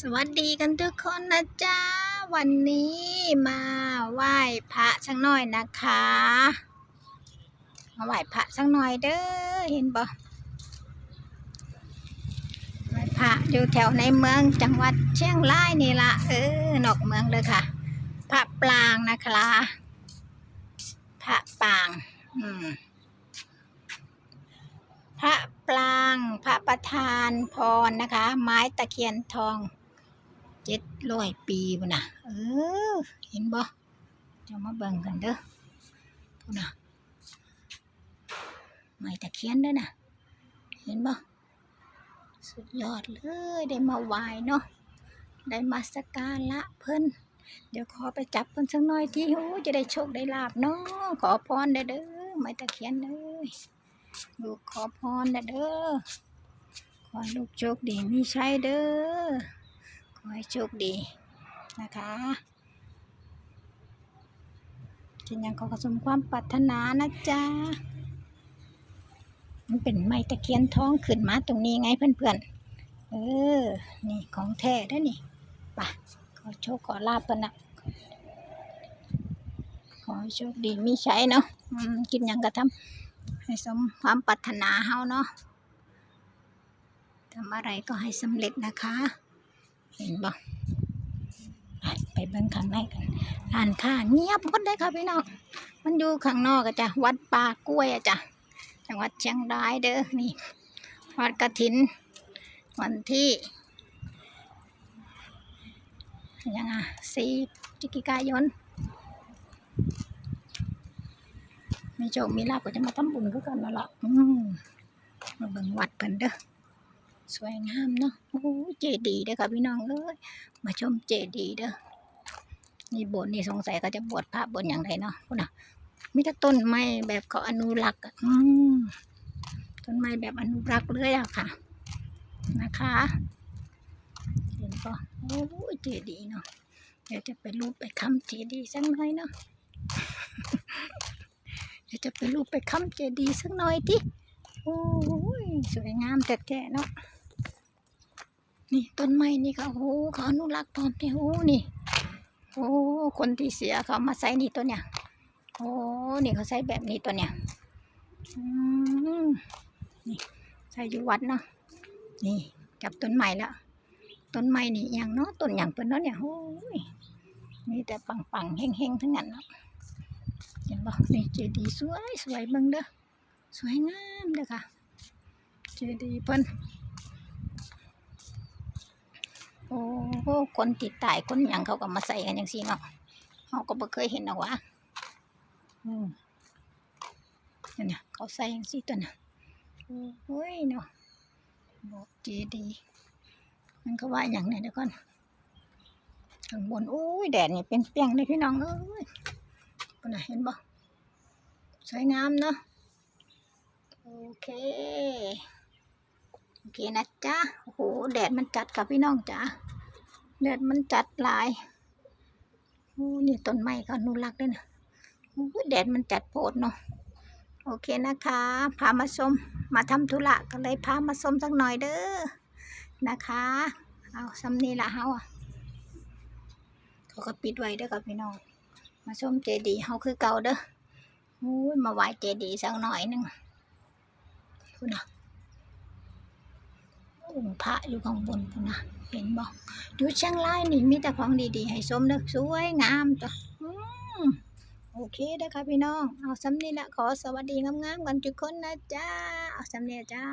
สวัสดีกันทุกคนนะจ๊ะ วันนี้มาไหว้พระสักหน่อยนะคะ มาไหว้พระสักหน่อยเด้อเห็นบ่ไหว้พระอยู่แถวในเมืองจังหวัดเชียงรายนี่ละเออนอกเมืองเลยค่ะ พระปรางนะคะพระปราง อืมพระปรางพระประธานพรนะคะ ไม้ตะเคียนทอง เจ็ดร้อยปีพุ่นน่ะ เออ เห็นบ่เดี๋ยวมาเบิ่งกันเด้อพุ่นน่ะไม้ตะเคียนเด้อน่ะ เห็นบ่สุดยอดเลยได้มาไหว้เนาะได้มาสักการละเพิ่นเดี๋ยวขอไปจับเพิ่นสักหน่อยที่โอ้จะได้โชคได้ลาบเนาะขอพรเด้อเด้อไม้ตะเคียนเด้อลูกขอพรเด้อเด้อขอลูกโชคดีมีชัยเด้อ ขอให้โชคดีนะคะกินยังขอกระสมความปรารถนานะจ๊ะ มันเป็นไม้ตะเคียนทองขึ้นมาตรงนี้ไงเพื่อนๆ เออ นี่ของแท้ได้อนี่ไปะขอโชคขอลาบกันนะขอให้โชคดีมีใชัยเนาะกินยังก็ทำให้สมความปรารถนาเฮาเนาะทำอะไรก็ให้สำเร็จนะคะ เห็นบ่ไปไปเบิ่งข้างในกันร้านค้าเงียบหมดเลยค่ะพี่น้องมันอยู่ข้างนอกอะจ้ะวัดป่ากล้วยอะจ้ะจังหวัดเชียงรายเด้อนี่วัดกระถิน วันที่ยังอะสี่พฤศจิกายนมีโชคมีลาบก็จะมาทำบุญกันนั่นล่ะอืมมาเบิ่งวัดเพิ่นเด้อ สวยงามเนาะโอ้เจดีย์เด้อค่ะพี่น้องเอ้ยมาชมเจดีย์เด้อนี่โบสถ์นี่สงสัยเขาจะบวชพระบวชอย่างไรเนาะคุณน่ะมีแต่ต้นไม้แบบเขาอนุรักษ์อืมต้นไม้แบบอนุรักษ์เลยอะค่ะ นะคะเห็นปะโอ้ยเจดีย์เนาะเดี๋ยวจะไปรูปไปค้ำเจดีย์สักหน่อยเนาะเดี๋ยวจะไปรูปไปค้ำเจดีย์สักหน่อยที่โอ้ยสวยงามแท้ๆเนาะ นี่ต้นไม้นี่ก็โอ้โหเขาอนุรักษ์พรอมที่โอ้นี่โอ้คนที่เสียเขามาใส่นี่ตัวเนี่ยโอ้นี่เขาใส่แบบนี้ตัวเนี่ยอืมนี่ใส่อยู่วัดเนาะนี่จับต้นไม้แล้วต้นไม้นี่อย่างเนาะต้นอย่างเป็นเนาะเนี่ยโอ้ยมีแต่ปังๆเฮงๆทั้งนั้นเนาะเห็นบ่นี่เจดีย์สวยสวยบิ่งเด้อสวยงามเด้อค่ะเจดีย์เพิ่น โอ้โหคนติดตายคนหยังเขาก็มาใส่กันอย่างซี่เนาะเขาก็บ่เคยเห็นหรอกวะอืมนั่นน่ะเขาใส่อย่างซี่ตัวน่ะโอ้ยเนาะบอกเจดีย์มันก็ว่าอย่างไหนเดี๋ยวก่อนข้างบนโอ้ยแดดนี่เป็นเปรี้ยงเลยพี่น้องเอ้ยคนน่ะเห็นบ่สวยงามเนาะโอเคโอ เคนะจ๊ะโอ้โหแดดมันจัดกับพี่น้องจ้ะแดดมันจัดหลายโอ้นี่ต้นไม้ก็อนุรักด้วยนะโอ้แดดมันจัดโพดเนาะโอเคนะคะ พามาชมมาทำธุระก็เลยพามาชมสักหน่อยเด้อนะคะเอาซ้ำนี่ละเฮาอะเขาก็ปิดไว้เด้อกับพี่น้องมาชมเจดีย์เฮาคือเก่าเด้อโอ้ยมาไหว้เจดีย์สักหน่อยหนึงคุณน่ะ พระอยู่ข้างบนพุ่นนะเห็นบอกอยู่เชียงรายนี่มีแต่ของดีๆ ให้ชมเด้อสวยงามจ้ะโอเคเด้อค่ะพี่น้อง เอาสำนี้ละขอสวัสดีงามๆกันทุกคนนะจ้า เอาสำนี้จ้า